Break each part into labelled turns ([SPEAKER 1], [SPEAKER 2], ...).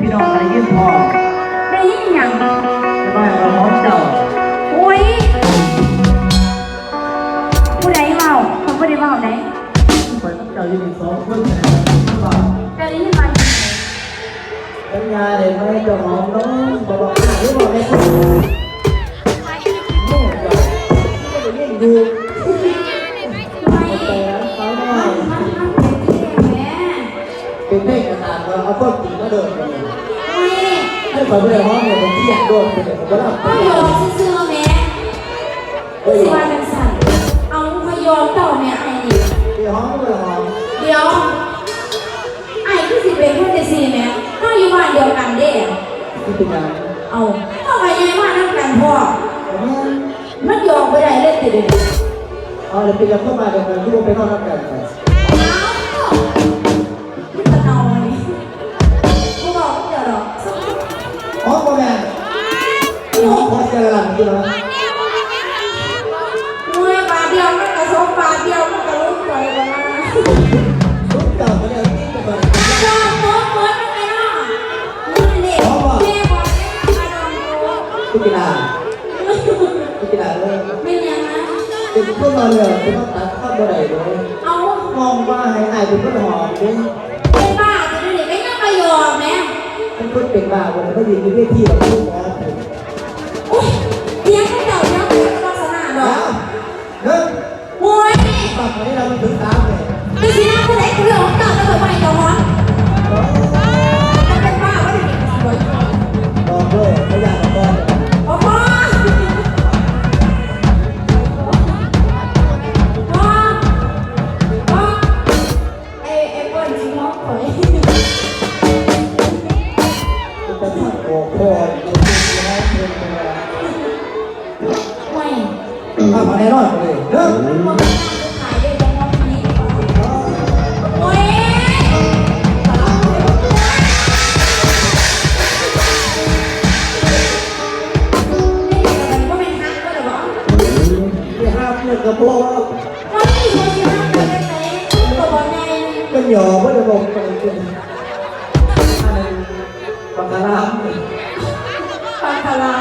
[SPEAKER 1] พี่น้องอะไรยื่นพอ
[SPEAKER 2] ได้ยินหยัง
[SPEAKER 1] จะมาเราพร้อมเจ้า
[SPEAKER 2] โอ้ยผู้ใดเมาเขาผู้ใดเมาไหน
[SPEAKER 1] เปิดเจ้าอยู่ในสองคนนะครับ
[SPEAKER 2] จะได้ยินมา
[SPEAKER 1] สัญญาเด็กไม่ให้เจ้าหอมน้องบอกบอกหน้าหรือบอกในคนโน่เจ้าไม่ได้ยิ่งดู ให้ขอไปเลยห้องเนี่ยเป็นที่อยากโดนเป็นแบบว่าเรา
[SPEAKER 2] ก็ยอมซื่อๆแม่สิว่าเป็นสันเอาพยอมต่อแม่ไอ้นี่
[SPEAKER 1] ที่ห้องเลยห้อง
[SPEAKER 2] เดี๋ยวไอ้คือสิเป็นคนแต่สี่แม่ถ้าอยู่บ้านเดียวกันเด้
[SPEAKER 1] ที่เป็นงาน
[SPEAKER 2] เอาเข้าไปยังว่านนั่งกันพ่อ
[SPEAKER 1] มั
[SPEAKER 2] นยอมไปได้เลยติดเด็ด
[SPEAKER 1] เอาเลยเป็นยังเข้ามาเดี๋ยวมันที่ว่าไปนอนรับกันไป จะหลังกี่แล้ว
[SPEAKER 2] มวยบาเดียวมันกระทบบาเดียวมันกระลุกไปกันนะ
[SPEAKER 1] ลูกเก่าเขาเนี่ยที่จะมา
[SPEAKER 2] ชอบโคตรเหมือนกันเลยเนาะมึงนี่แม่บอกให้มาดองกู
[SPEAKER 1] ที่กีฬาที่กีฬาเลย
[SPEAKER 2] เป็นยังไง
[SPEAKER 1] เป็นเพื่อนนอนเลยเป็นต้องตัดข้าวบ่ได้เลย
[SPEAKER 2] เอา
[SPEAKER 1] มองว่าให้อายเป็นคนหอมเป็น
[SPEAKER 2] เป็นบ้าจะได้ไม่ต้องประโยชน์แม่
[SPEAKER 1] เป็นคนเป็นบ้าวันนี้เขายืนอยู่ที่เราพูดนะ ถ้ามาแน่นอนเลยเนิ่ง
[SPEAKER 2] พวกนั้นขายได้ยังไงนี้โอ้ยนี่มันก็เป็นฮักก็เลยบอก
[SPEAKER 1] ที่ห้ามเลือกกระโปง
[SPEAKER 2] ว่านี่มันจะฮักกันได้ไหมตัวบอลไง
[SPEAKER 1] เป็นหยอว่าจะบอกกันเป็นอันนั้นปากกาลาม
[SPEAKER 2] ปากคารา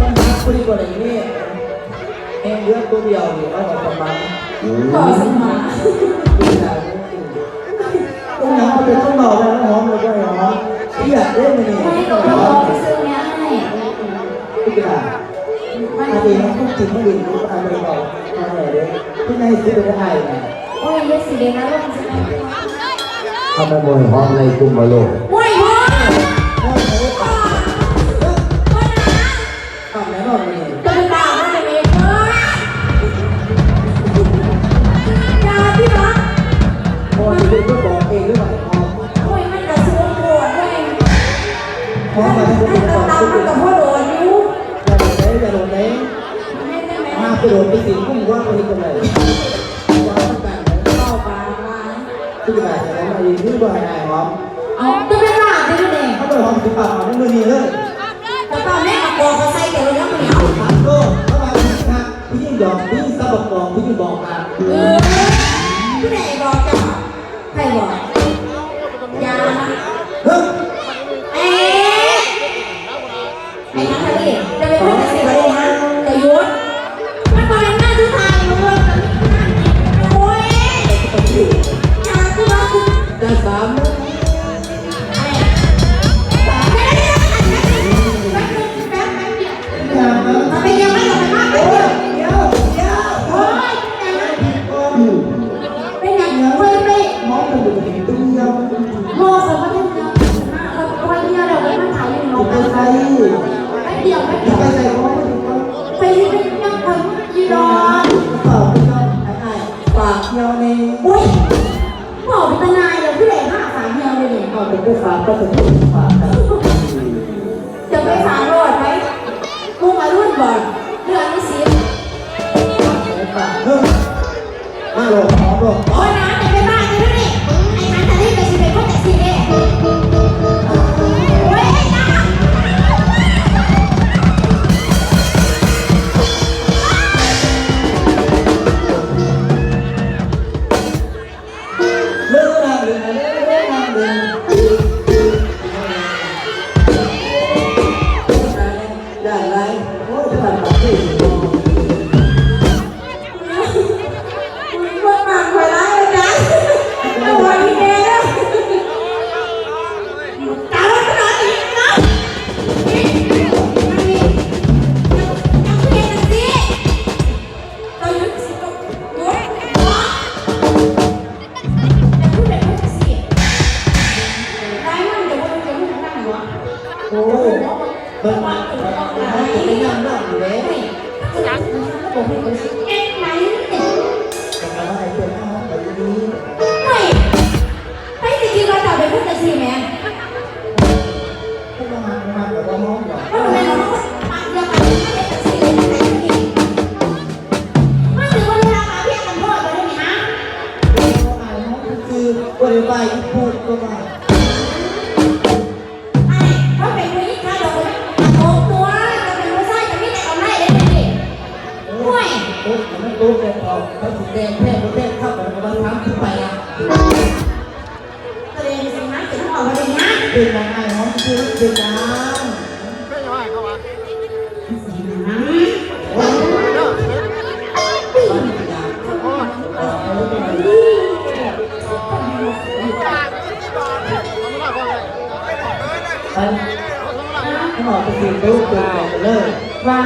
[SPEAKER 1] ต้องหักคนที่กว่านี้เองเลือกตัวเดียวหรือว่าประมาณ
[SPEAKER 2] ต่อสมา
[SPEAKER 1] ที่ไหนต้องน้ำเป็นต้องบอกแล้วหอมแล้วก็หอมที่อยากเล่นมันนี่
[SPEAKER 2] ไม่
[SPEAKER 1] ต้
[SPEAKER 2] ต้
[SPEAKER 1] อ
[SPEAKER 2] องง
[SPEAKER 1] ห
[SPEAKER 2] ร
[SPEAKER 1] อ
[SPEAKER 2] อ
[SPEAKER 1] ม
[SPEAKER 2] ซื้อเนี้ยให้
[SPEAKER 1] ที่กระดาษอันนี้มันต้องจริงไม่ดีรู้อะไรบอกอะไรเลยที่ไหนซื้อไปได้ไง
[SPEAKER 2] โอ้ยเยสิเดนะลูกจะไป
[SPEAKER 3] ทำไมมวยห้องในกลุ่มบอลโลก
[SPEAKER 2] ให้
[SPEAKER 1] เป็น
[SPEAKER 2] ตา
[SPEAKER 1] ผู้
[SPEAKER 2] ตา
[SPEAKER 1] บอก
[SPEAKER 2] มันกับพ่อโดนนิ้ว
[SPEAKER 1] อย่าโดนเลยอย่าโดนเลย
[SPEAKER 2] ไม่ได้ไหม
[SPEAKER 1] มาไปโดนไปสิงพุ่งว่าไปที่ตรงไหนว่าต้องการ
[SPEAKER 2] เข้าปากมา
[SPEAKER 1] ที่กระดาษอะไรมายืนยืนบ่อยนายหอม
[SPEAKER 2] เอาจะเป็นบ้าได้ไหมเขา
[SPEAKER 1] เขาบอกหอมสิปากหอมในมือนี้เลย
[SPEAKER 2] แต่ตอนแม่กับโกเขา ไอ้นักทะเลจะเป็นค อุ้ยบ
[SPEAKER 1] อ
[SPEAKER 2] กเป็นทนายเล
[SPEAKER 1] ยพี่เห
[SPEAKER 2] ญ่ห้าสามเดียวเลยเนี่ย
[SPEAKER 1] เอาเป็นไปฝากก็ถึงฝากกัน
[SPEAKER 2] จะไปฝากโรดไหมมุ่งมารุ่นก่อนเรื่องนี้สิ
[SPEAKER 1] ฝากเฮ้ยมาหลอกหอมหลอก
[SPEAKER 2] เอ็งไหนเนี่ย
[SPEAKER 1] จะมาไอ้ตัวน้ไปดี
[SPEAKER 2] ไม่ไม่จริงๆเราจะไปพูดกันสิแม่
[SPEAKER 1] ก็มามาแบบว่าน้องหรอก
[SPEAKER 2] ว่าทำไมเราต้องปักเดียวกันไม่ได้กันสิไม่ถึงเวลามาเพียงกันโทษไปด้ไหมฮะ
[SPEAKER 1] คือบริบายที่พูดก็มา
[SPEAKER 2] แต่
[SPEAKER 1] พอเขาถึงแดงแพ้ก็แพ้เข้าไปมันทำขึ้นไปละ
[SPEAKER 2] แสดงสินะถึงออกมาเลยนะ
[SPEAKER 1] เป็นยังไงน้องคือเป็นยัง
[SPEAKER 2] สินะ
[SPEAKER 1] อันหมอไปกินลูกตัวเลย
[SPEAKER 2] ว่า